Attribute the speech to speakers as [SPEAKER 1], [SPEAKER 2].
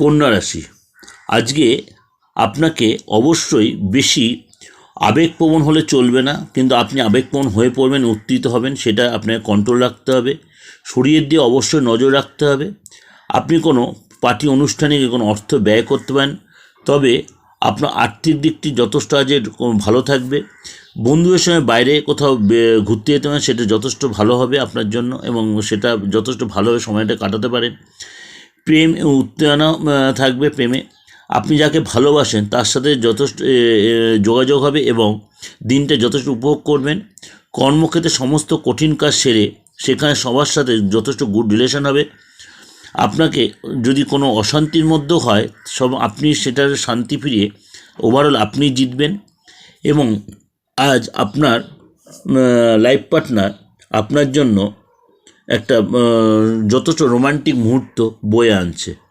[SPEAKER 1] কন্যা রাশি। আজকে আপনাকে অবশ্যই বেশি আবেগপ্রবণ হলে চলবে না, কিন্তু আপনি আবেগপ্রবণ হয়ে পড়বেন, উত্তেজিত হবেন, সেটা আপনাকে কন্ট্রোল রাখতে হবে। শরীরের দিয়ে অবশ্যই নজর রাখতে হবে। আপনি কোনো পার্টি অনুষ্ঠানে কোনো অর্থ ব্যয় করতে পারেন, তবে আপনার আর্থিক দিকটি যথেষ্ট আজকে ভালো থাকবে। বন্ধুদের সঙ্গে বাইরে কোথাও ঘুরতে যেতে পারেন, সেটা যথেষ্ট ভালো হবে আপনার জন্য এবং সেটা যথেষ্ট ভালোভাবে সময়টা কাটাতে পারেন। প্রেম উত্তেজনা থাকবে প্রেমে। আপনি যাকে ভালোবাসেন, তার সাথে যথেষ্ট যোগাযোগ হবে এবং দিনটা যথেষ্ট উপভোগ করবেন। কর্মক্ষেত্রে সমস্ত কঠিন কাজ সেরে সেখানে সবার সাথে যথেষ্ট গুড রিলেশন হবে। আপনাকে যদি কোনো অশান্তির মধ্যেও হয়, সব আপনি সেটার শান্তি ফিরিয়ে ওভারঅল আপনি জিতবেন এবং আজ আপনার লাইফ পার্টনার আপনার জন্য একটা যথেষ্ট রোমান্টিক মুহূর্ত বয়ে আনছে।